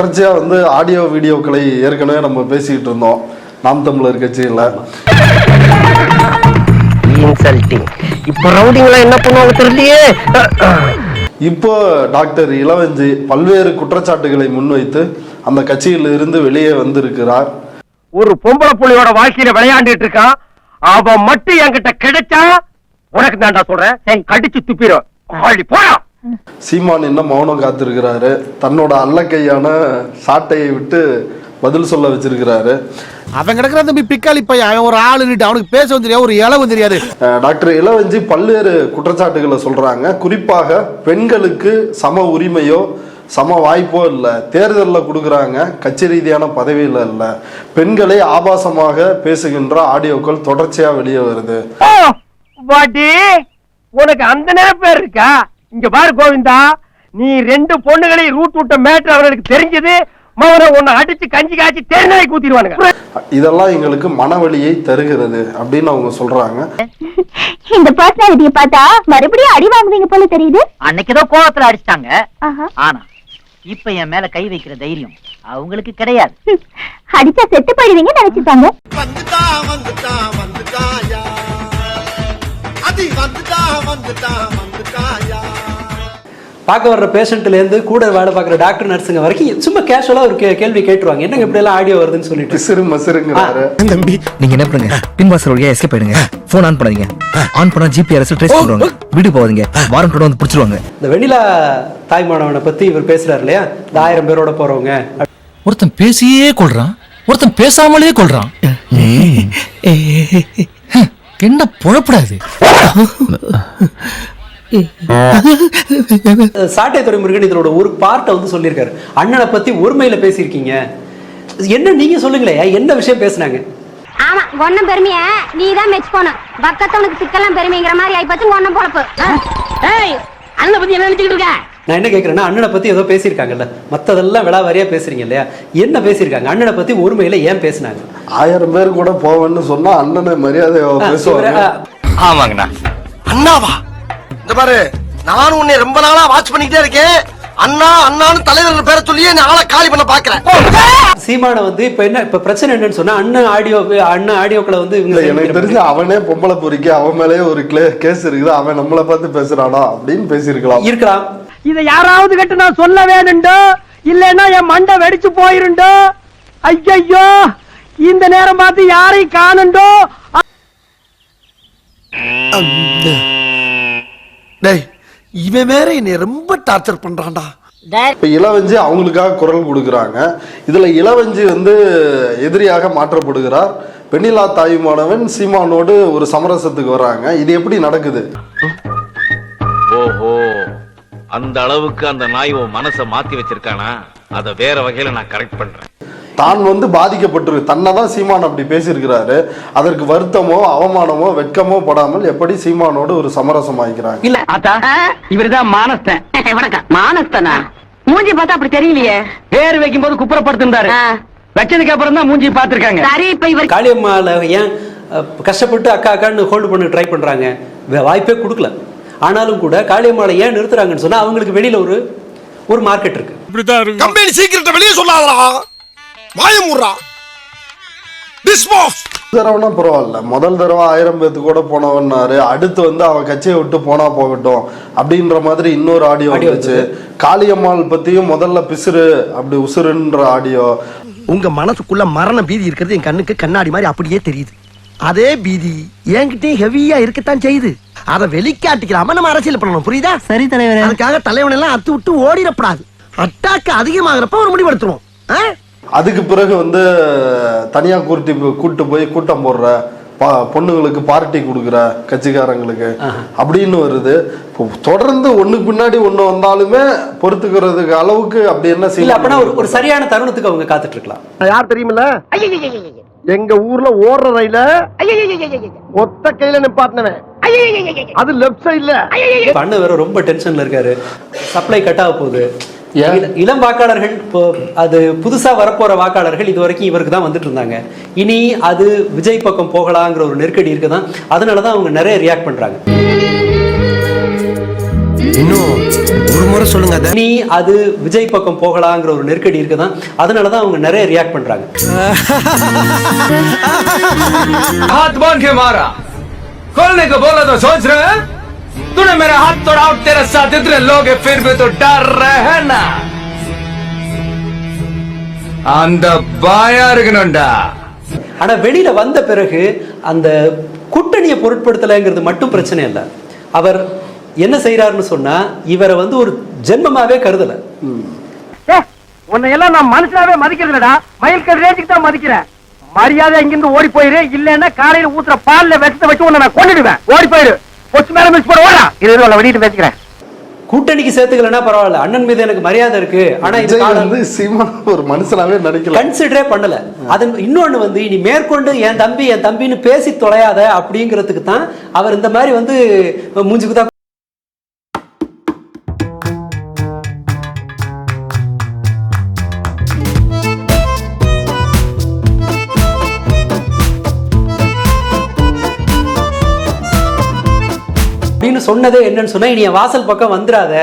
தொடர்ச்சியா வந்து ஆடியோ வீடியோக்களை ஏற்கனவே நம்ம பேசிக்கிட்டு இருந்தோம். நாம் தமிழர் கட்சியில. இன்சல்ட்டிங் இப்ப ரவுடிங்களா என்ன பண்ணுவாங்க தெரியலையே? இப்போ டாக்டர் இளவஞ்சி பல்வேறு குற்றச்சாட்டுகளை முன்வைத்து அந்த கட்சியில் இருந்து வெளியே வந்திருக்கிறார். ஒரு பொம்பளை புள்ளியோட வாழ்க்கையில விளையாண்டுட்டு இருக்கான். அவன் மட்டும் என்கிட்ட கிடைச்சா உனக்கு தான்டா சொல்றேன். என் கடிச்சு துப்பிடும் போடா. சீமான் இன்னும் மௌனம் காத்திருக்கிறாரு? தன்னோட அல்லக்கையான சாட்டையை விட்டு பதில் சொல்ல வச்சிருக்கிறாரு. அவன் கிடக்குற தம்பி பிக்காளி பையன். அவன் ஒரு ஆளுன்னுட்டு அவனுக்கு பேசவும் தெரியாது ஒரு இளவும் தெரியாது. டாக்டர் இளவஞ்சி பல்வேறு குற்றச்சாட்டுகளை சொல்றாங்க. குறிப்பாக பெண்களுக்கு சம உரிமையோ சம வாய்ப்போ இல்லை. தேர்தலில் கொடுக்குறாங்க. கட்சி ரீதியான பதவியில் இல்லை. பெண்களை ஆபாசமாக பேசுகின்ற ஆடியோக்கள் தொடர்ச்சியாக வெளியே வருது. உனக்கு அந்த நேரம் இருக்கா? இங்க பாரு கோவிந்தா நீ ரெண்டு பொண்ணுகளையும் ரூட் விட்ட மேட்டர் அவர்களுக்கு தெரிஞ்சது மவனை உன்னை அடிச்சு கஞ்சி காய்ச்சி தேர்தலை கூத்திடுவானுங்க. இதெல்லாம் எங்களுக்கு மனவலியை தருகிறது அப்படின்னு அவங்க சொல்றாங்க. இந்த பர்சனாலிட்டியை பார்த்தா மறுபடியும் அடி வாங்குவீங்க போல தெரியுது. அன்னைக்கு ஏதோ கோவத்துல அடிச்சிட்டாங்க. ஆனா இப்ப என் மேல கை வைக்கிற தைரியம் அவங்களுக்கு கிடையாது. அடிச்சா செத்து போயிடுவீங்க நினைச்சிட்டாங்க. வந்துட்டா வந்துட்டா வந்துட்டாயா? அதி வந்துட்டா வந்துட்டா வந்துட்டாயா? பார்க்க வர்ற பேஷண்ட்லேருந்து கூட வேலை பார்க்குற டாக்டர் நர்ஸுங்க வரைக்கும் சும்மா கேஷுவலாக ஒரு கேள்வி கேட்டுருவாங்க என்னங்க இப்படி எல்லாம் ஆடியோ வருதுன்னு சொல்லிட்டு பிசிறு மசிறுங்கிறாரு தம்பி நீங்க என்ன பண்ணுங்க பின் வாசல் வழியா எஸ்கேப் ஆயிடுங்க போன் ஆன் பண்ணாதீங்க ஆன் பண்ணா ஜிபிஆர்எஸ் ட்ரேஸ் பண்ணுவாங்க வீடு போவாதீங்க வாரண்டோட வந்து பிடிச்சிருவாங்க இந்த வெண்ணிலா தாய்மானவனை பற்றி இவர் பேசுறாரு இல்லையா இந்த ஆயிரம் பேரோட போறவங்க ஒருத்தன் பேசியே கொள்றான் ஒருத்தன் பேசாமலே கொள்றான் என்ன புழப்படாது சாட்டை துறைமுருகன் இதோட ஒரு பார்ட்டை வந்து சொல்லியிருக்காரு. அண்ணனை பத்தி ஒருமையில பேசியிருக்கீங்க. என்ன நீங்க சொல்லுங்களேன் என்ன விஷயம் பேசுனாங்க? ஆமா ஒன்னும் பெருமைய? நீ தான் மெச் போன பக்கத்தவனுக்கு சிக்கலாம் பெருமைங்கிற மாதிரி ஆயிப்போச்சு ஒன்னும் பொழப்பு. ஏய் அண்ணன் பத்தி என்ன நினைச்சுக்கிட்டு இருக்க? நான் என்ன கேட்கறேன்னா அண்ணனை பத்தி ஏதோ பேசியிருக்காங்கல்ல. மத்ததெல்லாம் விளாவாரியா பேசுறீங்க இல்லையா? என்ன பேசியிருக்காங்க? அண்ணனை பத்தி ஒருமையில ஏன் பேசுனாங்க? ஆயிரம் பேர் கூட போவேன்னு சொன்னா அண்ணனை மரியாதை பேசுவாங்க. ஆமாங்கண்ணா. அண்ணாவா? இந்த பாரு நான் உன்னை ரொம்ப நாளா வாட்ச் பண்ணிக்கிட்டே இருக்கேன். அண்ணா அண்ணான்னு தலைவர் பேரை சொல்லியே நான் ஆளை காலி பண்ண பாக்குறேன் சீமானை வந்து இப்ப என்ன இப்ப பிரச்சனை என்னன்னு சொன்னா அண்ணன் ஆடியோ அண்ணன் ஆடியோக்களை வந்து எனக்கு தெரிஞ்சு அவனே பொம்பளை பொறிக்க அவன் மேலேயே ஒரு கேஸ் இருக்குது. அவன் நம்மளை பார்த்து பேசுறானா அப்படின்னு பேசியிருக்கலாம். இருக்கலாம். இதை யாராவது கிட்ட நான் சொல்ல வேணுண்டோ இல்லைன்னா என் மண்டை வெடிச்சு போயிருண்டோ. ஐயையோ இந்த நேரம் பார்த்து யாரையும் காணுண்டோ? டேய் இவன் வேற என்னை ரொம்ப டார்ச்சர் பண்றான்டா. இப்ப இளவஞ்சி அவங்களுக்காக குரல் கொடுக்குறாங்க. இதுல இளவஞ்சி வந்து எதிரியாக மாற்றப்படுகிறார். வெண்ணிலா தாயுமானவன் சீமானோடு ஒரு சமரசத்துக்கு வர்றாங்க இது எப்படி நடக்குது? ஓஹோ அந்த அளவுக்கு அந்த நாய் உன் மனசை மாத்தி வச்சிருக்கானா? அத வேற வகையில நான் கரெக்ட் பண்றேன். தான் வந்து பாதிக்கப்பட்டிருக்கு. தன்னை தான் சீமான் அப்படி பேசியிருக்கிறாரு. அதற்கு வருத்தமோ அவமானமோ வெட்கமோ படாமல் எப்படி சீமானோடு ஒரு சமரசம் ஆகிக்கிறாங்க? இல்ல ஆத்தா இவருதான் மானஸ்தன். வணக்கம். மானஸ்தனா? மூஞ்சி பார்த்தா அப்படி தெரியலையே. பேர் வைக்கும் போது குப்புறப்படுத்திருந்தாரு வச்சதுக்கு அப்புறம் தான் மூஞ்சி பாத்திருக்காங்க சரி இப்ப இவர் காளியம்மால ஏன் கஷ்டப்பட்டு அக்கா அக்கான்னு ஹோல்டு பண்ண ட்ரை பண்றாங்க? வாய்ப்பே கொடுக்கல. ஆனாலும் கூட காளியம்மாளை ஏன் நிறுத்துறாங்கன்னு சொன்னா அவங்களுக்கு வெளியில ஒரு ஒரு மார்க்கெட் இருக்கு. கம்பெனி சீக்கிரத்தை வெளியே சொல்லாதடா. வாய மூடுறா டிஸ்பாஸ் தடவைனா பரவாயில்ல. முதல் தடவை ஆயிரம் பேத்து கூட போனவன்னாரு. அடுத்து வந்து அவன் கட்சியை விட்டு போனா போகட்டும் அப்படின்ற மாதிரி இன்னொரு ஆடியோ வந்துச்சு. காளியம்மாள் பத்தியும் முதல்ல பிசுறு அப்படி உசுருன்ற ஆடியோ. உங்க மனசுக்குள்ள மரண பீதி இருக்கிறது என் கண்ணுக்கு கண்ணாடி மாதிரி அப்படியே தெரியுது. அதே பீதி என்கிட்டயும் ஹெவியா இருக்கத்தான் செய்யுது. அத வெளிக்காட்டிக்கிறாம நம்ம அரசியல் பண்ணணும். புரியுதா? சரி தலைவர். அதுக்காக தலைவன் எல்லாம் அத்து விட்டு ஓடிடக்கூடாது அட்டாக்கு அதிகமாகிறப்ப ஒரு முடிவெடுத்துருவோம். ஆ? அதுக்கு பிறகு வந்து தனியா கூட்டி கூட்டு போய் கூட்டம் போடுற பா- பொண்ணுங்களுக்கு பார்ட்டி கொடுக்குற கட்சிக்காரங்களுக்கு அப்படின்னு வருது. தொடர்ந்து ஒண்ணுக்கு பின்னாடி ஒண்ணு வந்தாலுமே பொறுத்துக்கிறதுக்கு அளவுக்கு அப்படி என்ன இல்ல செய்யல அப்பனா ஒரு ஒரு சரியான தருணத்துக்கு அவங்க காத்துட்டு இருக்கலாம் யார் தெரியுமில்ல? எங்க ஊர்ல ஓடுற ரயில ஒத்த கையில நிப்பாட்டினவன். அது லெப்ட் சைடுல அண்ணன் வேற ரொம்ப டென்ஷன்ல இருக்காரு. சப்ளை கட் ஆக போகுது. இளம் வாக்காளர்கள் இப்போ அது புதுசா வரப்போற வாக்காளர்கள் இது வரைக்கும் இவருக்கு தான் வந்துட்டு இருந்தாங்க இனி அது விஜய் பக்கம் போகலாங்கிற ஒரு நெருக்கடி இருக்குதான் அதனாலதான் அவங்க நிறைய ரியாக்ட் பண்றாங்க இன்னும் ஒரு முறை சொல்லுங்க அத நீ அது விஜய் பக்கம் போகலாங்கிற ஒரு நெருக்கடி இருக்குதான் அதனாலதான் அவங்க நிறைய ரியாக்ட் பண்றாங்க हाथ बांध के मारा खोलने को बोला तो सोच रहे हैं तूने मेरा हाथ तोड़ा और तेरे साथ इतने लोग हैं, फिर भी तो डर रहे हैं ना அந்த பாயா இருக்கணும்டா ஆனா வெளியில வந்த பிறகு அந்த கூட்டணியை பொருட்படுத்தலைங்கிறது மட்டும் பிரச்சனை இல்லை அவர் என்ன செய்யறாருன்னு சொன்னா இவரை வந்து ஒரு ஜென்மமாவே கருதல உன்னை எல்லாம் நான் மனுஷனாவே மதிக்கிறதுலடா மயில் கல் ரேஞ்சுக்கு தான் மதிக்கிறேன் மரியாதை இங்கிருந்து ஓடி போயிரு இல்லன்னா காலையில ஊத்துற பால்ல விஷத்தை வச்சு உன்னை நான் கொண்டுடுவேன் ஓடி போயிரு கொச்சு மேல மிஸ் போட ஓடா இது இதுல வெளியிட்டு பேசிக்கிறேன். கூட்டணிக்கு சேர்த்துக்கலன்னா பரவாயில்ல. அண்ணன் மீது எனக்கு மரியாதை இருக்கு. ஆனா இது வந்து சீமான் ஒரு மனுஷனாவே நடிக்கல. கன்சிடரே பண்ணல. அதன் இன்னொன்னு வந்து இனி மேற்கொண்டு என் தம்பி என் தம்பின்னு பேசி தொலையாத அப்படிங்கிறதுக்கு தான் அவர் இந்த மாதிரி வந்து மூஞ்சுக்கு தான் அப்படின்னு சொன்னதே என்னன்னு சொன்னா இனி என் வாசல் பக்கம் வந்துடாத.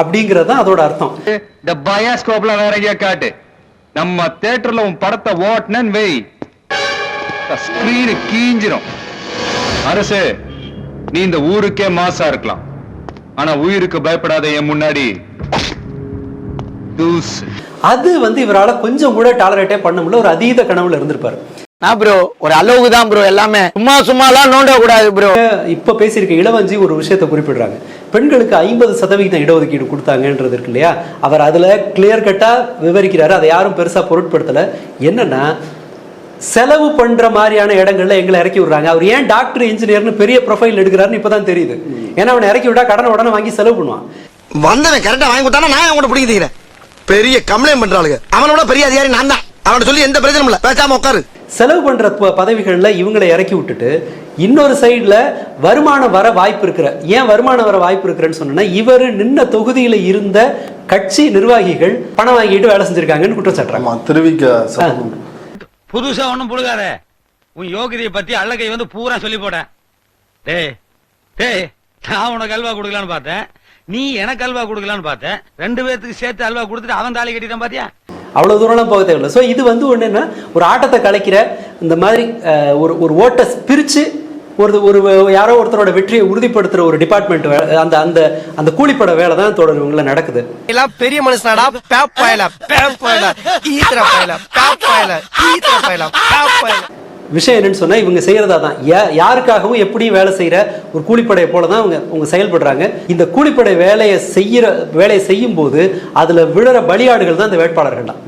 அப்படிங்கிறது தான் அதோட அர்த்தம். இந்த பயாஸ்கோப்ல வேற எங்கேயா காட்டு. நம்ம தியேட்டர்ல உன் படத்தை ஓட்டுனேன்னு வை. ஸ்கிரீனு கீஞ்சிரும். அரசு நீ இந்த ஊருக்கே மாசா இருக்கலாம். ஆனா உயிருக்கு பயப்படாத என் முன்னாடி. அது வந்து இவரால கொஞ்சம் கூட டாலரேட்டே பண்ண முடியல. ஒரு அதீத கனவுல இருந்திருப்பாரு. நான் ப்ரோ ஒரு அளவுக்கு தான் ப்ரோ எல்லாமே. சும்மா சும்மாலாம் நோண்ட கூடாது ப்ரோ இப்ப பேசியிருக்க இளவஞ்சி ஒரு விஷயத்தை குறிப்பிடுறாங்க. பெண்களுக்கு ஐம்பது சதவிகிதம் இடஒதுக்கீடு கொடுத்தாங்கன்றது இருக்கு இல்லையா? அவர் அதுல கிளியர் கட்டா விவரிக்கிறாரு. அதை யாரும் பெருசா பொருட்படுத்தல. என்னன்னா செலவு பண்ற மாதிரியான இடங்கள்ல எங்களை இறக்கி விடுறாங்க. அவர் ஏன் டாக்டர் இன்ஜினியர்னு பெரிய ப்ரொஃபைல் எடுக்கிறாருன்னு இப்பதான் தெரியுது. ஏன்னா அவனை இறக்கி விட்டா கடனை உடனே வாங்கி செலவு பண்ணுவான். வந்தவன் கரெக்டா வாங்கி கொடுத்தானா நான் அவன் பிடிக்க பெரிய கம்ப்ளைண்ட் பண்றாளுங்க. அவனோட பெரிய அதிகாரி நான் தான் அவன் சொல்லி எந்த பிரச்சனையும் இல்ல. பேசாம உட்காரு. செலவு பண்ற ப- பதவிகள்ல இவங்களை இறக்கி விட்டுட்டு இன்னொரு சைடுல வருமானம் வர வாய்ப்பு இருக்கிற ஏன் வருமானம் வர வாய்ப்பு இருக்கிறன்னு சொன்னா இவர் நின்ன தொகுதியில இருந்த கட்சி நிர்வாகிகள் பணம் வாங்கிட்டு வேலை செஞ்சிருக்காங்கன்னு குற்றம் சாட்டுறாங்க ஆமா திருவிக்க புதுசா ஒண்ணும் புழுகாத உன் யோகிதைய பத்தி அள்ளகை வந்து பூரா சொல்லி போட டேய் டேய் நான் உனக்கு அல்வா கொடுக்கலான்னு பார்த்தேன். நீ எனக்கு அல்வா கொடுக்கலான்னு பார்த்தேன். ரெண்டு பேர்த்துக்கு சேர்த்து அல்வா கொடுத்துட்டு அவன் தாலி கட்டிட்டான் பாத்தியா? அவ்வளோ தூரம்லாம் போக தேவையில்லை. ஸோ இது வந்து ஒன்றுன்னா ஒரு ஆட்டத்தை கலைக்கிற இந்த மாதிரி ஒரு ஒரு ஓட்டை பிரிச்சு ஒரு ஒரு யாரோ ஒருத்தரோட வெற்றியை உறுதிப்படுத்துற ஒரு டிபார்ட்மெண்ட் அந்த அந்த அந்த கூலிப்பட வேலை தான் தொடர் இவங்கள நடக்குது. எல்லாம் பெரிய மனுஷனாடா பேப் பாயலா பேப் பாயலா ஈத்திர பாயலா பேப் பாயலா ஈத்திர பாயலா பேப் பாயலா விஷயம் என்னன்னு சொன்னா இவங்க செய்யறதா தான். யா- யாருக்காகவும் எப்படியும் வேலை செய்யற ஒரு கூலிப்படையை போல தான் அவங்க அவங்க செயல்படுறாங்க. இந்த கூலிப்படை வேலையை செய்யற வேலையை செய்யும் போது அதுல விழுற பலியாடுகள் தான் இந்த வேட்பாளர்கள் தான்.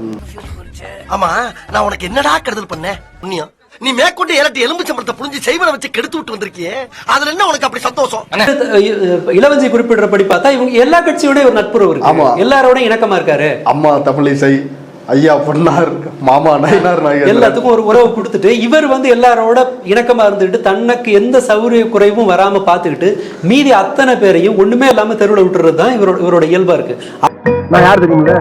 ஆமா நான் உனக்கு என்னடா கெடுதல் பண்ணேன் புண்ணியம் நீ மேற்கொண்டு ஏலட்டி எலும்பு சம்பளத்தை புரிஞ்சு செய்வனை வச்சு கெடுத்து விட்டு வந்திருக்கியே? அதுல என்ன உனக்கு அப்படி சந்தோஷம்? இளவஞ்சி குறிப்பிடுறபடி பார்த்தா இவங்க எல்லா கட்சியோட ஒரு நட்புறவு. இருக்கு. எல்லாரோட இணக்கமா இருக்காரு. அம்மா தமிழிசை ஐயா பொன்னார் மாமா நயினார் நாயகர். எல்லாத்துக்கும் ஒரு உறவு கொடுத்துட்டு இவர் வந்து எல்லாரோட இணக்கமா இருந்துட்டு தனக்கு எந்த சௌரிய குறைவும் வராம பார்த்துக்கிட்டு மீதி அத்தனை பேரையும் ஒண்ணுமே இல்லாம தெருவில் விட்டுறது தான் இவரோட இவரோட இயல்பா இருக்கு. நான் யார் தெரியுமில்ல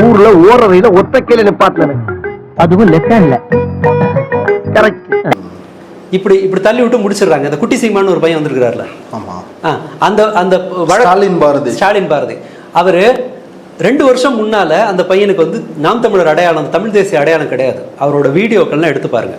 ஊர்ல ஓர ரயில ஒத்த கையில நிப்பாட்டினேன் அதுவும் லெஃப்ட் ஹேண்ட்ல கரெக்ட் இப்படி இப்படி தள்ளி விட்டு முடிச்சிடுறாங்க. அந்த குட்டி சீமான்னு ஒரு பையன் வந்திருக்கிறாருல. ஆமா. அந்த அந்த வழ- ஸ்டாலின் பாரதி. ஸ்டாலின் பாரதி. அவரு ரெண்டு வருஷம் முன்னால அந்த பையனுக்கு வந்து நாம் தமிழர் அடையாளம் தமிழ் தேசிய அடையாளம் கிடையாது. அவரோட வீடியோக்கள்லாம் எடுத்து பாருங்க.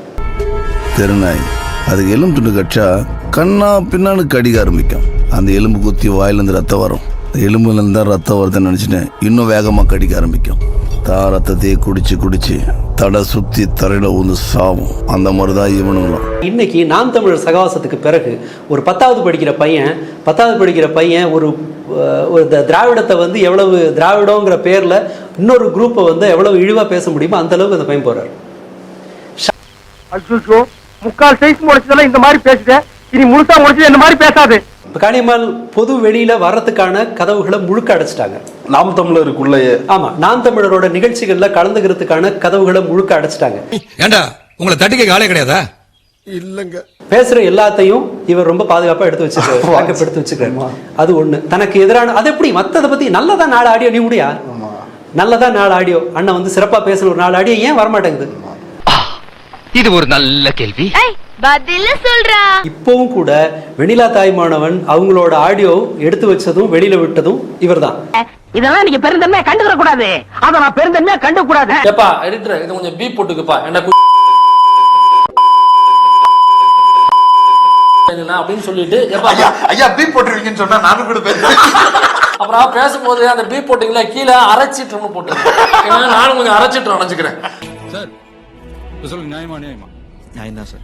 தெருநாய் அது எலும்பு துண்டு கட்சா கண்ணா பின்னான்னு கடிக்க ஆரம்பிக்கும். அந்த எலும்பு குத்தி வாயிலேருந்து ரத்தம் வரும். எலும்புலேருந்து தான் ரத்தம் வருதுன்னு நினச்சிட்டு இன்னும் வேகமாக கடிக்க ஆரம்பிக்கும். தான் ரத்தத்தையே குடிச்சு குடிச்சு தடை சுற்றி தரையில் ஊந்து சாவும். அந்த மாதிரி தான் இவனுங்களும். இன்னைக்கு நாம் தமிழர் சகவாசத்துக்கு பிறகு ஒரு பத்தாவது படிக்கிற பையன் பத்தாவது படிக்கிற பையன் ஒரு ஒரு த- திராவிடத்தை வந்து எவ்வளவு திராவிடங்கிற பேர்ல இன்னொரு குரூப்பை வந்து எவ்வளவு இழிவா பேச முடியுமோ அந்த அளவுக்கு அந்த பையன் போறாரு. முக்கால் சைஸ் முளைச்சதெல்லாம் இந்த மாதிரி பேசுத. இனி முழுசா முளைச்சது இந்த மாதிரி பேசாது. இப்ப காளியம்மாள் பொது வெளியில வர்றதுக்கான கதவுகளை முழுக்க அடைச்சிட்டாங்க. நாம் தமிழருக்குள்ளேயே. ஆமா நாம் தமிழரோட நிகழ்ச்சிகள்ல கலந்துக்கிறதுக்கான கதவுகளை முழுக்க அடைச்சிட்டாங்க. ஏண்டா உங்களை தட்டிக்க ஆளே கிடையாதா? இல்லங்க. பேசுற எல்லாத்தையும் இவர் ரொம்ப பாதுகாப்பா எடுத்து வச்சுக்கிறாரு எடுத்து வச்சுக்கிறாரு அது ஒண்ணு. தனக்கு எதிரான அது எப்படி? மத்தத பத்தி நல்லதா நாலு ஆடியோ நீ முடியா? நல்லதா நாலு ஆடியோ. அண்ணன் வந்து சிறப்பா பேசுன ஒரு நாலு ஆடியோ ஏன் வரமாட்டேங்குது? இது ஒரு நல்ல கேள்வி. ஏய் பதில சொல்றா. இப்பவும் கூட வெண்ணிலா தாய்மானவன் அவங்களோட ஆடியோ எடுத்து வச்சதும் வெளியில விட்டதும் இவர்தான். இதெல்லாம் நீங்க பெருந்தன்மையா கண்டுக்கிற கூடாது அத நான் பெருந்தன்மையா கண்டுக்க கூடாது ஏப்பா எடிட்டர் இது கொஞ்சம் பீப் போட்டுக்குப்பா. என்ன அப்படின்னு சொல்லிட்டு ஏப்பா ஐயா பீப் போட்டுருவீங்கன்னு சொன்னா நானும் கூட பேசுறேன் அப்புறம் பேசும்போது அந்த பீப் போட்டிங்களா கீழே அரைச்சிட்டுன்னு போட்டு நானும் கொஞ்சம் அரைச்சிட்டு நினைச்சுக்கிறேன் சொல்லுங்க நியாயமா நியாயமா? நான் தான் சார்.